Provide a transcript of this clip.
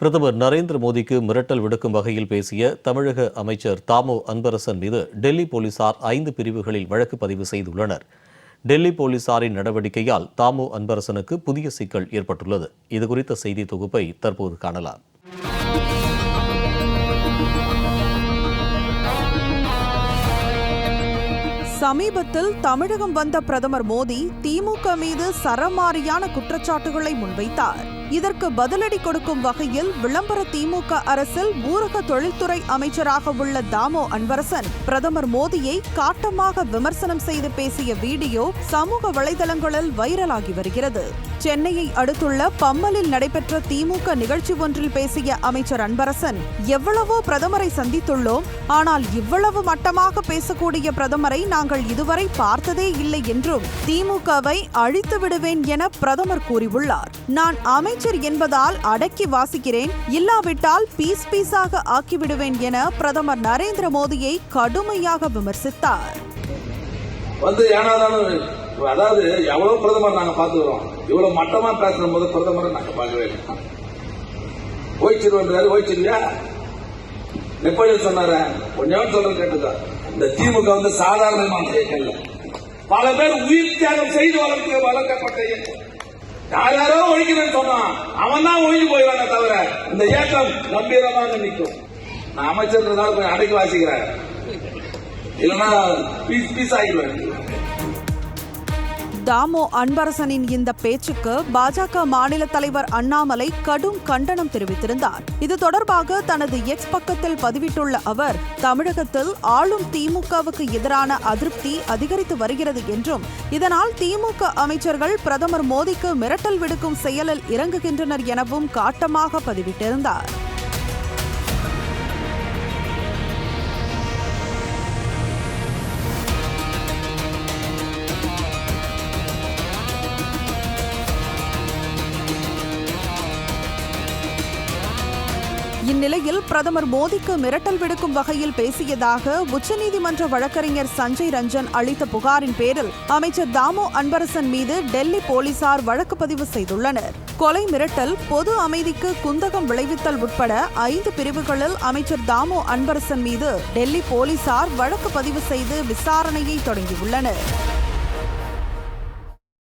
பிரதமர் நரேந்திர மோடிக்கு மிரட்டல் விடுக்கும் வகையில் பேசிய தமிழக அமைச்சர் தாமோ அன்பரசன் மீது டெல்லி போலீசார் ஐந்து பிரிவுகளில் வழக்கு பதிவு செய்துள்ளனர். டெல்லி போலீசாரின் நடவடிக்கையால் தாமோ அன்பரசனுக்கு புதிய சிக்கல் ஏற்பட்டுள்ளது. இதுகுறித்த செய்தி தொகுப்பை தற்போது காணலாம். சமீபத்தில் தமிழகம் வந்த பிரதமர் மோடி திமுக மீது சரமாரியான குற்றச்சாட்டுகளை முன்வைத்தார். இதற்கு பதிலடி கொடுக்கும் வகையில் விளம்பர திமுக அரசில் ஊரக தொழில்துறை அமைச்சராக உள்ள தாமோ அன்பரசன் பிரதமர் மோடியை காட்டமாக விமர்சனம் செய்து பேசிய வீடியோ சமூக வலைதளங்களில் வைரலாகி வருகிறது. சென்னையை அடுத்துள்ள பம்மலில் நடைபெற்ற திமுக நிகழ்ச்சி ஒன்றில் பேசிய அமைச்சர் அன்பரசன் எவ்வளவோ பிரதமரை சந்தித்துள்ளோம் ஆனால் இவ்வளவு மட்டமாக பேசக்கூடிய பிரதமரை நாங்கள் இதுவரை பார்த்ததே இல்லை என்றும் திமுகவை அழித்து விடுவேன் என பிரதமர் கூறியுள்ளார். நான் அமை அமைச்சர் என்பதால் அடக்கி வாசிக்கிறேன். இல்லாவிட்டால் பீஸ் பீஸாக ஆக்கிவிடுவேன் என பிரதமர் நரேந்திர மோடியை கடுமையாக விமர்சித்தார். வந்து ஏனாதாலும் அதாவது எவ்வளவு பிரதமர் நாங்க பாத்துக்கிறோம் இவ்வளவு மட்டமா பேசுற போது பிரதமரை நாங்க பார்க்கவே இல்லை. ஓய்ச்சிருவாரு ஓய்ச்சிருவியா நெப்போலியன் சொன்னாரு கொஞ்சம் சொல்றது கேட்டுக்கோ. இந்த திமுக வந்து சாதாரணமான இயக்கம் இல்ல பல பேர் உயிர் தியாகம் செய்து வளர்க்க வளர்க்கப்பட்ட இயக்கம். யார் யாரோ ஒழிக்கணும்னு சொன்னான். அவன் தான் ஒழிஞ்சு போயிடுவாங்க தவிர இந்த இயக்கம் கம்பீரமாக நிற்கும். நான் அமைச்சர் கொஞ்சம் அடக்கி வாசிக்கிறேன். இல்லைன்னா பீஸ் பீஸ் ஆகிடுவேன். தாமோ அன்பரசனின் இந்த பேச்சுக்கு பாஜக மாநில தலைவர் அண்ணாமலை கடும் கண்டனம் தெரிவித்திருந்தார். இது தொடர்பாக தனது எக்ஸ் பக்கத்தில் பதிவிட்டுள்ள அவர் தமிழகத்தில் ஆளும் திமுகவுக்கு எதிரான அதிருப்தி அதிகரித்து வருகிறது என்றும் இதனால் திமுக அமைச்சர்கள் பிரதமர் மோடிக்கு மிரட்டல் விடுக்கும் செயலில் இறங்குகின்றனர் எனவும் காட்டமாக பதிவிட்டிருந்தார். இந்நிலையில் பிரதமர் மோடிக்கு மிரட்டல் விடுக்கும் வகையில் பேசியதாக உச்சநீதிமன்ற வழக்கறிஞர் சஞ்சய் ரஞ்சன் அளித்த புகாரின் பேரில் அமைச்சர் தாமோ அன்பரசன் மீது டெல்லி போலீசார் வழக்கு பதிவு செய்துள்ளனர். கொலை மிரட்டல் பொது அமைதிக்கு குந்தகம் விளைவித்தல் உட்பட ஐந்து பிரிவுகளில் அமைச்சர் தாமோ அன்பரசன் மீது டெல்லி போலீசார் வழக்கு பதிவு செய்து விசாரணையை தொடங்கியுள்ளனர்.